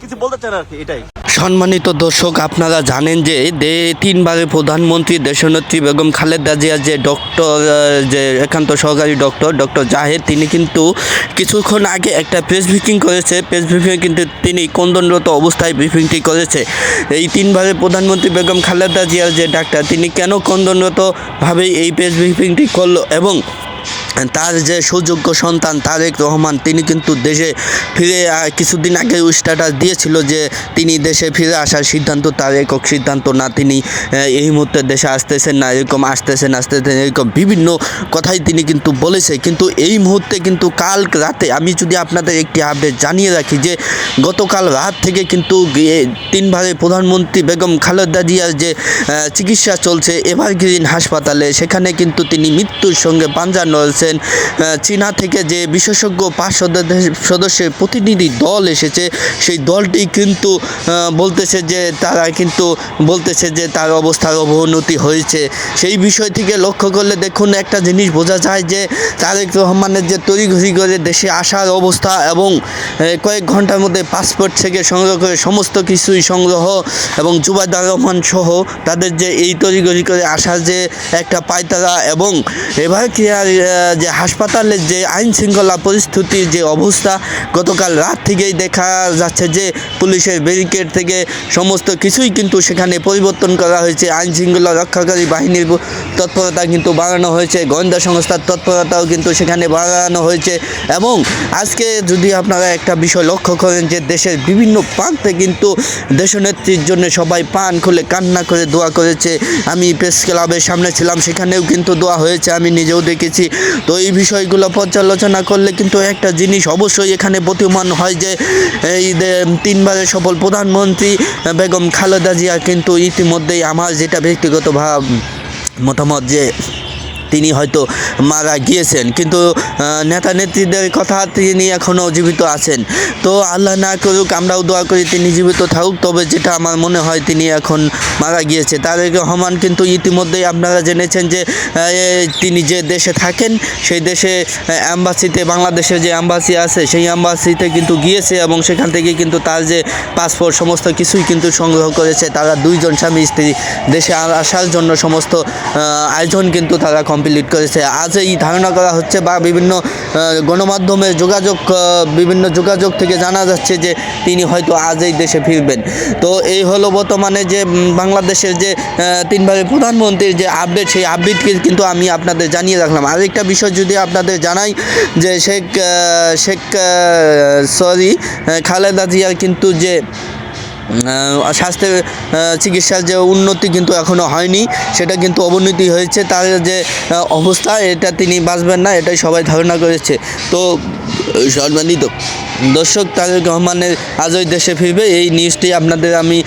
কিছু আর কি, এটাই। সম্মানিত দর্শক, আপনারা জানেন যে দে তিনবারের প্রধানমন্ত্রী দেশনেত্রী বেগম খালেদা জিয়া যে ডক্টর যে একান্ত সহকারী ডক্টর ডক্টর জাহেদ, তিনি কিন্তু কিছুক্ষণ আগে একটা প্রেস ব্রিফিং করেছে। প্রেস ব্রিফিংয়ে কিন্তু তিনি কন্দনরত অবস্থায় ব্রিফিংটি করেছে। এই তিনবারের প্রধানমন্ত্রী বেগম খালেদা জিয়ার যে ডাক্তার, তিনি কেন কন্দনরতভাবে এই প্রেস ব্রিফিংটি করল এবং তার যে সুযোগ্য সন্তান তারেক রহমান, তিনি কিন্তু দেশে ফিরে কিছুদিন আগে স্ট্যাটাস দিয়েছিল যে তিনি দেশে ফিরে আসার সিদ্ধান্ত তার একক সিদ্ধান্ত না তিনি এই মুহূর্তে দেশে আসতেছেন না, এরকম আসতেছেন আসতেছেন, এরকম বিভিন্ন কথাই তিনি কিন্তু বলেছে। কিন্তু এই মুহূর্তে কিন্তু কাল রাতে আমি যদি আপনাদের একটি আপডেট জানিয়ে রাখি যে গতকাল রাত থেকে কিন্তু তিনবারের প্রধানমন্ত্রী বেগম খালেদা জিয়ার যে চিকিৎসা চলছে, এভারগ্রিন হাসপাতালে, সেখানে কিন্তু তিনি মৃত্যুর সঙ্গে পাঞ্জা নড়ছেন আহ, চীনা থেকে যে বিশেষজ্ঞ পাঁচ সদস্য- সদস্যের প্রতিনিধি দল এসেছে সেই দলটি কিন্তু বলতেছে যে তারা কিন্তু বলতেছে যে তার অবস্থার অবনতি হয়েছে। সেই বিষয় থেকে লক্ষ্য করলে দেখুন একটা জিনিস বোঝা যায় যে তারেক রহমানের যে তড়িঘড়ি করে দেশে আসার অবস্থা এবং কয়েক ঘণ্টার মধ্যে পাসপোর্ট থেকে সংগ্রহ করে সমস্ত কিছুই সংগ্রহ এবং জুবাইদার রহমান সহ তাদের যে এই তড়িঘড়ি করে আসার যে একটা পায়তারা এবং এবার কি আর, আহ, যে হাসপাতালের যে আইন শৃঙ্খলা পরিস্থিতির যে অবস্থা, গতকাল রাত থেকেই দেখা যাচ্ছে যে পুলিশের ব্যারিকেড থেকে সমস্ত কিছুই কিন্তু সেখানে পরিবর্তন করা হয়েছে। আইন শৃঙ্খলা রক্ষাকারী বাহিনীর তৎপরতা কিন্তু বাড়ানো হয়েছে, গোয়েন্দা সংস্থার তৎপরতাও কিন্তু সেখানে বাড়ানো হয়েছে এবং আজকে যদি আপনারা একটা বিষয় লক্ষ্য করেন যে দেশের বিভিন্ন প্রান্তে কিন্তু দেশনেত্রীর জন্য সবাই পান খুলে কান্না করে দোয়া করেছে। আমি প্রেস ক্লাবের সামনে ছিলাম, সেখানেও কিন্তু দোয়া হয়েছে, আমি নিজেও দেখেছি। তো এই বিষয়গুলো পর্যালোচনা করলে কিন্তু একটা জিনিস অবশ্যই এখানে প্রতিমান হয় যে, এই তিনবারের সফল প্রধানমন্ত্রী বেগম খালেদা জিয়া কিন্তু ইতিমধ্যেই আমার যেটা ব্যক্তিগত ভাব মতামত যে তিনি হয়তো মারা গিয়েছেন। কিন্তু নেতা নেত্রীদের কথা তিনি এখনও জীবিত আছেন। তো আল্লাহ না করুক, আমরাও দোয়া করি তিনি জীবিত থাকুক, তবে যেটা আমার মনে হয় তিনি এখন মারা গিয়েছে। তারেক রহমান কিন্তু ইতিমধ্যেই আপনারা জেনেছেন যে তিনি যে দেশে থাকেন, সেই দেশে অ্যাম্বাসিতে, বাংলাদেশের যে অ্যাম্বাসি আছে, সেই অ্যাম্বাসিতে কিন্তু গিয়েছে এবং সেখান থেকে কিন্তু তার যে পাসপোর্ট, সমস্ত কিছুই কিন্তু সংগ্রহ করেছে। তারা দুইজন স্বামী স্ত্রী, দেশে আসার জন্য সমস্ত আয়োজন কিন্তু তারা কমপ্লিট করেছে। আজ এই ধারণা করা হচ্ছে বা বিভিন্ন গণমাধ্যমের যোগাযোগ বিভিন্ন যোগাযোগ থেকে জানা যাচ্ছে যে তিনি হয়তো আজ এই দেশে ফিরবেন। তো এই হলো বর্তমানে যে বাংলাদেশের যে তিনবারের প্রধানমন্ত্রীর যে আপডেট সেই আপডেটকে কিন্তু আমি আপনাদের জানিয়ে রাখলাম। আরেকটা বিষয় যদি আপনাদের জানাই যে শেখ শেখ সরি খালেদা জিয়ার কিন্তু যে স্বাস্থ্যের চিকিৎসার যে উন্নতি কিন্তু এখনও হয়নি, সেটা কিন্তু অবনতি হয়েছে, তার যে অবস্থা, এটা তিনি বাঁচবেন না, এটাই সবাই ধারণা করেছে। তো সম্মানিত দর্শক তারেক রহমানের আজই দেশে ফিরবে। এই নিউজটি আপনাদের আমি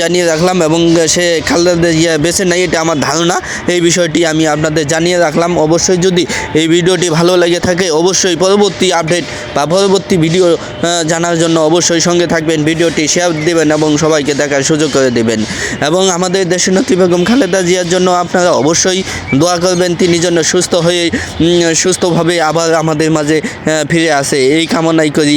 জানিয়ে রাখলাম এবং সে খালেদা জিয়া বেছে নেই, এটা আমার ধারণা। এই বিষয়টি আমি আপনাদের জানিয়ে রাখলাম। অবশ্যই যদি এই ভিডিওটি ভালো লেগে থাকে, অবশ্যই পরবর্তী আপডেট বা পরবর্তী ভিডিও জানার জন্য অবশ্যই সঙ্গে থাকবেন। ভিডিওটি শেয়ার দেবেন এবং সবাইকে দেখার সুযোগ করে দেবেন। এবং আমাদের দেশনেত্রী বেগম খালেদা জিয়ার জন্য আপনারা অবশ্যই দোয়া করবেন। তিনি যেন সুস্থ হয়ে সুস্থভাবে আবার আমাদের মাঝে ফিরে আসে। এই কামনাই করি।